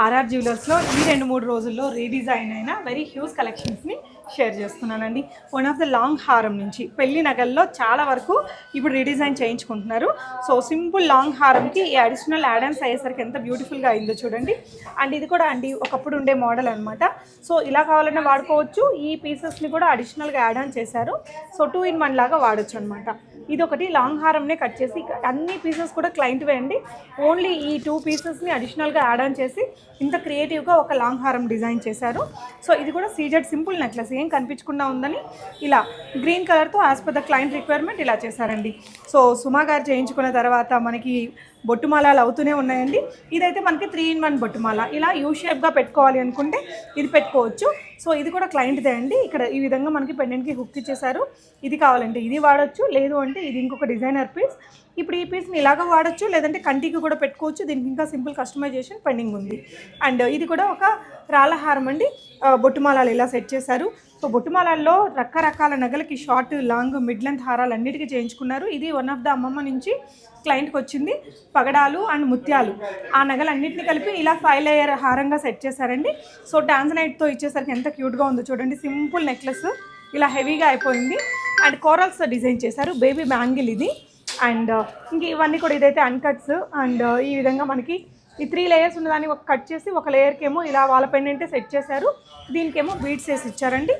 RR జ్యువెలర్స్లో ఈ రెండు మూడు రోజుల్లో రీడిజైన్ అయిన వెరీ హ్యూజ్ కలెక్షన్స్ని షేర్ చేస్తున్నానండి. వన్ ఆఫ్ ద లాంగ్ హారం నుంచి పెళ్ళి నగల్లో చాలా వరకు ఇప్పుడు రీడిజైన్ చేయించుకుంటున్నారు. సో సింపుల్ లాంగ్ హారంకి ఈ అడిషనల్ యాడన్స్ అయ్యేసరికి ఎంత బ్యూటిఫుల్గా అయిందో చూడండి. అండ్ ఇది కూడా అండి ఒకప్పుడు ఉండే మోడల్ అనమాట సో ఇలా కావాలన్నా వాడుకోవచ్చు. ఈ పీసెస్ని కూడా అడిషనల్గా యాడ్ ఆన్ చేశారు. సో టూ ఇన్ వన్ లాగా వాడచ్చు అనమాట ఇది ఒకటి లాంగ్ హారంనే కట్ చేసి అన్ని పీసెస్ కూడా క్లయింట్ వేయండి ఓన్లీ ఈ టూ పీసెస్ని అడిషనల్గా యాడ్ ఆన్ చేసి ఇంత క్రియేటివ్గా ఒక లాంగ్ హారం డిజైన్ చేశారు. సో ఇది కూడా సీజెడ్ సింపుల్ నెక్లెస్ ఏం కనిపించకుండా ఉందని ఇలా గ్రీన్ కలర్తో as per the client requirement ఇలా చేశారండి. సో సుమా గారు చేయించుకున్న తర్వాత మనకి బొట్టుమాలాలు అవుతూనే ఉన్నాయండి. ఇదైతే మనకి త్రీ ఇన్ వన్ బొట్టుమాల. ఇలా యూ షేప్గా పెట్టుకోవాలి అనుకుంటే ఇది పెట్టుకోవచ్చు. సో ఇది కూడా క్లయింట్దే అండి. ఇక్కడ ఈ విధంగా మనకి పెండెంట్కి హుక్ ఇచ్చేసారు ఇది కావాలంటే ఇది వాడచ్చు లేదు అంటే ఇది ఇంకొక డిజైనర్ పీస్ ఇప్పుడు ఈ పీస్ని ఇలాగ వాడచ్చు లేదంటే కంటికి కూడా పెట్టుకోవచ్చు. దీనికి ఇంకా సింపుల్ కస్టమైజేషన్ పెండింగ్ ఉంది. అండ్ ఇది కూడా ఒక రాళ్ళహారం అండి. బొట్టుమాలాలు ఇలా సెట్ చేశారు. సో బొట్టుమాలాల్లో రకరకాల నగలకి షార్ట్ లాంగ్ మిడ్ లెంత్ హారాలు అన్నిటికీ చేయించుకున్నారు. ఇది వన్ ఆఫ్ ద అమ్మమ్మ నుంచి క్లయింట్కి వచ్చింది. పగడాలు అండ్ ముత్యాలు. ఆ నగలన్నింటినీ కలిపి ఇలా ఫైవ్ లేయర్ హారంగా సెట్ చేశారండి. సో టాన్సనైట్తో ఇచ్చేసరికి ఎంత క్యూట్గా ఉందో చూడండి. Simple necklace. ఇలా హెవీగా అయిపోయింది. అండ్ కోరల్స్ డిజైన్ చేశారు. బేబీ బ్యాంగిల్ ఇది. అండ్ uh, ఇంక ఇవన్నీ కూడా ఇదైతే అన్కట్స్ అండ్ uh, ఈ విధంగా మనకి ఈ త్రీ లేయర్స్ ఉన్నదాన్ని ఒక కట్ చేసి ఒక లేయర్కి ఏమో ఇలా వాళ్ళ పెండెంటే సెట్ చేశారు. దీనికేమో బీడ్స్ వేసి ఇచ్చారండి.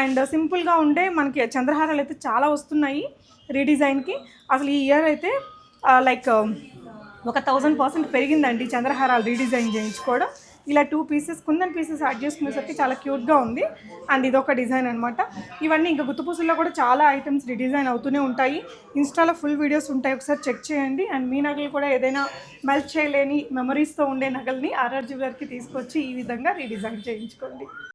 అండ్ uh, సింపుల్గా ఉండే మనకి చంద్రహారాలు అయితే చాలా వస్తున్నాయి రీడిజైన్కి అసలు ఈ ఇయర్ అయితే లైక్ um, ఒక థౌజండ్ పర్సెంట్ పెరిగిందండి చంద్రహారాలు రీడిజైన్ చేయించుకోవడం. ఇలా two pieces kundan pieces add చేసుకునేసరికి చాలా క్యూట్గా ఉంది. అండ్ ఇదొక డిజైన్ అనమాట ఇవన్నీ ఇంకా గుత్తుపూసల్లో కూడా చాలా ఐటమ్స్ రీడిజైన్ అవుతూనే ఉంటాయి. ఇన్స్టాలో ఫుల్ వీడియోస్ ఉంటాయి. ఒకసారి చెక్ చేయండి. అండ్ మీ నగలు కూడా ఏదైనా మెల్ట్ చేయలేని మెమరీస్తో ఉండే నగల్ని ఆర్ఆర్ జ్యువెలర్కి తీసుకొచ్చి ఈ విధంగా రీడిజైన్ చేయించుకోండి.